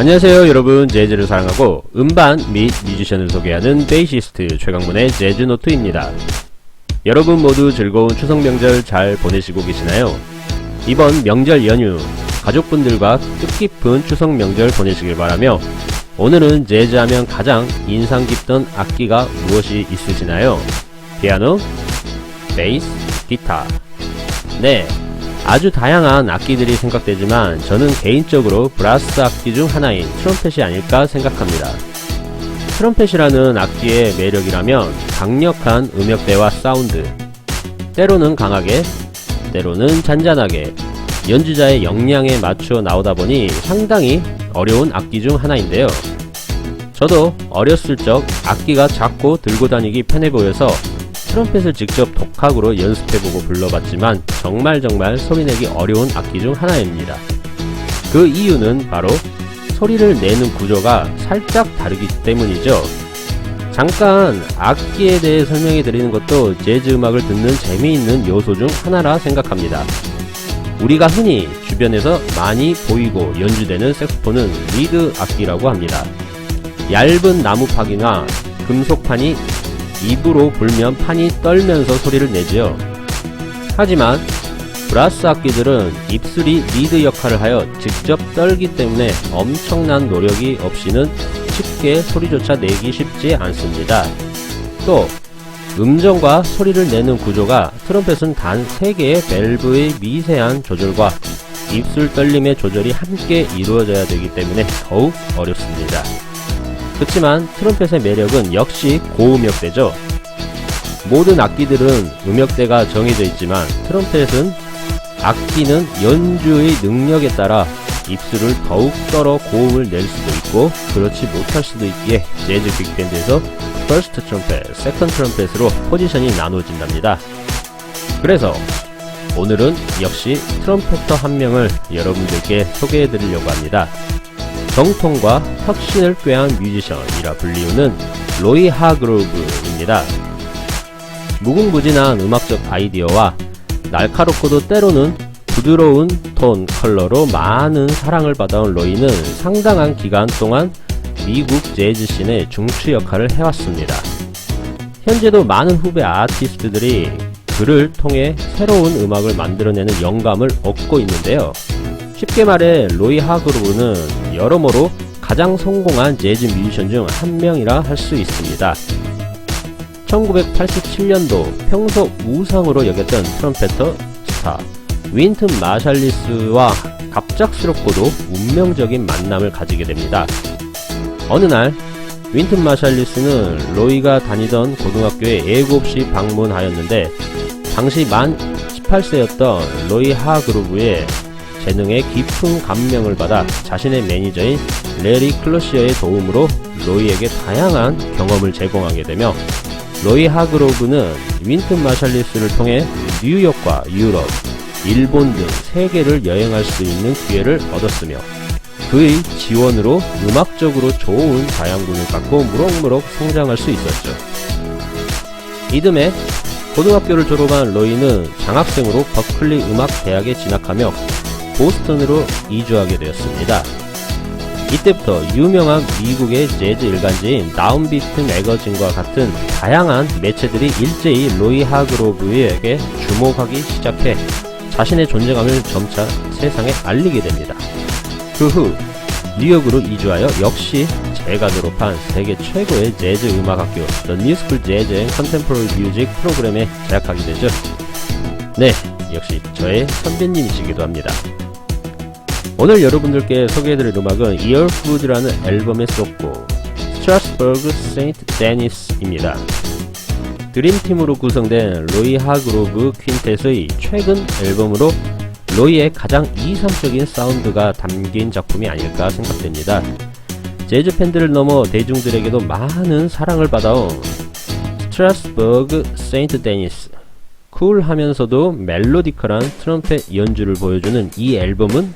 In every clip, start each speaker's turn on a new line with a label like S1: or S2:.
S1: 안녕하세요 여러분 재즈를 사랑하고 음반 및 뮤지션을 소개하는 베이시스트 최강문의 재즈노트입니다 여러분 모두 즐거운 추석 명절 잘 보내시고 계시나요? 이번 명절 연휴 가족분들과 뜻깊은 추석 명절 보내시길 바라며 오늘은 재즈하면 가장 인상 깊던 악기가 무엇이 있으시나요? 피아노, 베이스, 기타 네 아주 다양한 악기들이 생각되지만 저는 개인적으로 브라스 악기 중 하나인 트럼펫이 아닐까 생각합니다. 트럼펫이라는 악기의 매력이라면 강력한 음역대와 사운드, 때로는 강하게, 때로는 잔잔하게 연주자의 역량에 맞춰 나오다 보니 상당히 어려운 악기 중 하나인데요. 저도 어렸을 적 악기가 작고 들고 다니기 편해 보여서 트럼펫을 직접 독학으로 연습해보고 불러봤지만 정말 정말 소리내기 어려운 악기 중 하나입니다. 그 이유는 바로 소리를 내는 구조가 살짝 다르기 때문이죠. 잠깐 악기에 대해 설명해 드리는 것도 재즈 음악을 듣는 재미있는 요소 중 하나라 생각합니다. 우리가 흔히 주변에서 많이 보이고 연주되는 색소폰은 리드 악기라고 합니다. 얇은 나무팍이나 금속판이 입으로 불면 판이 떨면서 소리를 내지요. 하지만 브라스 악기들은 입술이 리드 역할을 하여 직접 떨기 때문에 엄청난 노력이 없이는 쉽게 소리조차 내기 쉽지 않습니다. 또 음정과 소리를 내는 구조가 트럼펫은 단 3개의 밸브의 미세한 조절과 입술 떨림의 조절이 함께 이루어져야 되기 때문에 더욱 어렵습니다. 그렇지만 트럼펫의 매력은 역시 고음역대죠. 모든 악기들은 음역대가 정해져 있지만 트럼펫은 악기는 연주의 능력에 따라 입술을 더욱 떨어 고음을 낼 수도 있고 그렇지 못할 수도 있기에 재즈 빅밴드에서 퍼스트 트럼펫, 세컨드 트럼펫으로 포지션이 나눠진답니다. 그래서 오늘은 역시 트럼펫터 한 명을 여러분들께 소개해 드리려고 합니다. 정통과 혁신을 꾀한 뮤지션이라 불리우는 로이 하그로브입니다. 무궁무진한 음악적 아이디어와 날카롭고도 때로는 부드러운 톤 컬러로 많은 사랑을 받아온 로이는 상당한 기간 동안 미국 재즈 씬의 중추 역할을 해왔습니다. 현재도 많은 후배 아티스트들이 그를 통해 새로운 음악을 만들어내는 영감을 얻고 있는데요. 쉽게 말해 로이 하그로브는 여러모로 가장 성공한 재즈 뮤지션 중 한 명이라 할 수 있습니다. 1987년도 평소 우상으로 여겼던 트럼펫터 스타 윈튼 마샬리스와 갑작스럽고도 운명적인 만남을 가지게 됩니다. 어느 날 윈튼 마샬리스는 로이가 다니던 고등학교에 예고 없이 방문하였는데 당시 만 18세였던 로이 하그루브의 재능에 깊은 감명을 받아 자신의 매니저인 레리 클로시어의 도움으로 로이에게 다양한 경험을 제공하게 되며 로이 하그로브는 윈튼 마샬리스를 통해 뉴욕과 유럽, 일본 등 세계를 여행할 수 있는 기회를 얻었으며 그의 지원으로 음악적으로 좋은 자양분을 갖고 무럭무럭 성장할 수 있었죠. 이듬해 고등학교를 졸업한 로이는 장학생으로 버클리 음악 대학에 진학하며 보스턴으로 이주하게 되었습니다. 이때부터 유명한 미국의 재즈 일간지인 다운비트 매거진과 같은 다양한 매체들이 일제히 로이 하그로브에게 주목하기 시작해 자신의 존재감을 점차 세상에 알리게 됩니다. 그 후 뉴욕으로 이주하여 역시 제가 졸업한 세계 최고의 재즈 음악학교 The New School Jazz and Contemporary Music 프로그램에 재학하게 되죠. 네, 역시 저의 선배님이시기도 합니다. 오늘 여러분들께 소개해드릴 음악은 이어푸드라는 앨범의 속곡 스트라스버그 세인트 데니스입니다. 드림팀으로 구성된 로이 하그로브 퀸텟의 최근 앨범으로 로이의 가장 이상적인 사운드가 담긴 작품이 아닐까 생각됩니다. 재즈 팬들을 넘어 대중들에게도 많은 사랑을 받아온 스트라스버그 세인트 데니스 쿨하면서도 멜로디컬한 트럼펫 연주를 보여주는 이 앨범은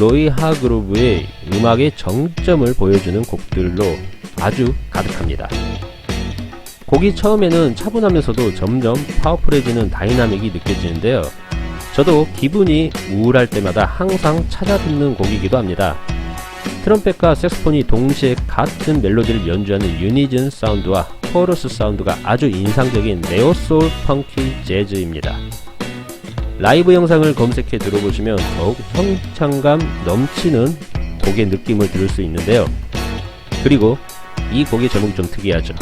S1: 로이 하그로브의 음악의 정점을 보여주는 곡들로 아주 가득합니다. 곡이 처음에는 차분하면서도 점점 파워풀해지는 다이나믹이 느껴지는데요. 저도 기분이 우울할 때마다 항상 찾아 듣는 곡이기도 합니다. 트럼펫과 색소폰이 동시에 같은 멜로디를 연주하는 유니즌 사운드와 코러스 사운드가 아주 인상적인 네오소울 펑키 재즈입니다. 라이브 영상을 검색해 들어보시면 더욱 형창감 넘치는 곡의 느낌을 들을 수 있는데요. 그리고 이 곡의 제목이 좀 특이하죠.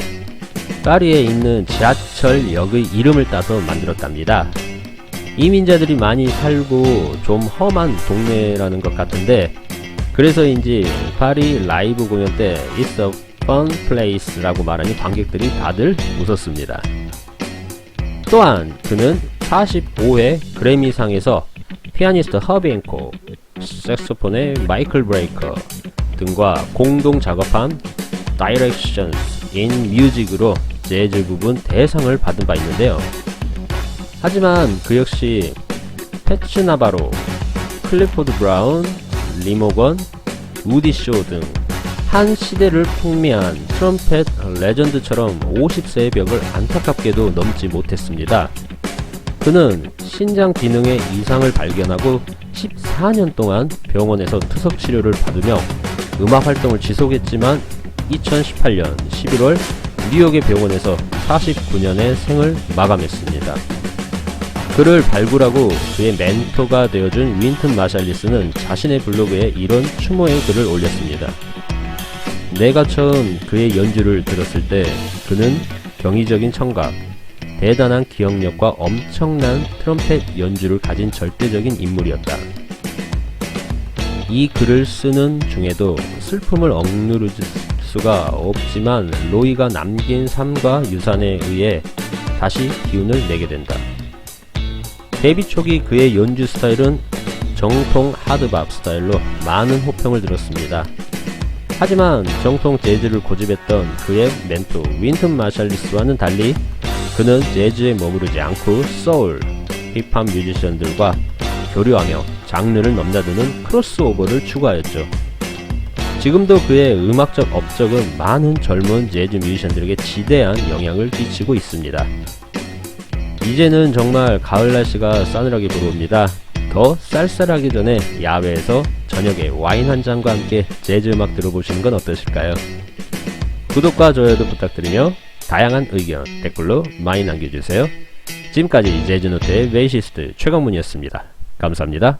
S1: 파리에 있는 지하철역의 이름을 따서 만들었답니다. 이민자들이 많이 살고 좀 험한 동네라는 것 같은데 그래서인지 파리 라이브 공연 때 It's fun place라고 말하니 관객들이 다들 웃었습니다. 또한 그는 45회 그래미상에서 피아니스트 허비 앵코, 색소폰의 마이클 브레이커 등과 공동 작업한 Directions in Music으로 재즈 부분 대상을 받은 바 있는데요. 하지만 그 역시 패츠 나바로, 클리포드 브라운, 리모건, 우디 쇼 등 한 시대를 풍미한 트럼펫 레전드처럼 50세의 벽을 안타깝게도 넘지 못했습니다. 그는 신장 기능의 이상을 발견하고 14년 동안 병원에서 투석 치료를 받으며 음악 활동을 지속했지만 2018년 11월 뉴욕의 병원에서 49년의 생을 마감했습니다. 그를 발굴하고 그의 멘토가 되어준 윈튼 마샬리스는 자신의 블로그에 이런 추모의 글을 올렸습니다. 내가 처음 그의 연주를 들었을 때 그는 경이적인 청각, 대단한 기억력과 엄청난 트럼펫 연주를 가진 절대적인 인물이었다. 이 글을 쓰는 중에도 슬픔을 억누를 수가 없지만 로이가 남긴 삶과 유산에 의해 다시 기운을 내게 된다. 데뷔 초기 그의 연주 스타일은 정통 하드밥 스타일로 많은 호평을 들었습니다. 하지만 정통 재즈를 고집했던 그의 멘토 윈튼 마샬리스와는 달리 그는 재즈에 머무르지 않고 소울, 힙합 뮤지션들과 교류하며 장르를 넘나드는 크로스오버를 추구하였죠. 지금도 그의 음악적 업적은 많은 젊은 재즈 뮤지션들에게 지대한 영향을 끼치고 있습니다. 이제는 정말 가을 날씨가 싸늘하게 불어옵니다. 더 쌀쌀하기 전에 야외에서 저녁에 와인 한 잔과 함께 재즈 음악 들어보시는 건 어떠실까요? 구독과 좋아요도 부탁드리며 다양한 의견 댓글로 많이 남겨주세요. 지금까지 재즈노트의 베이시스트 최강문이었습니다. 감사합니다.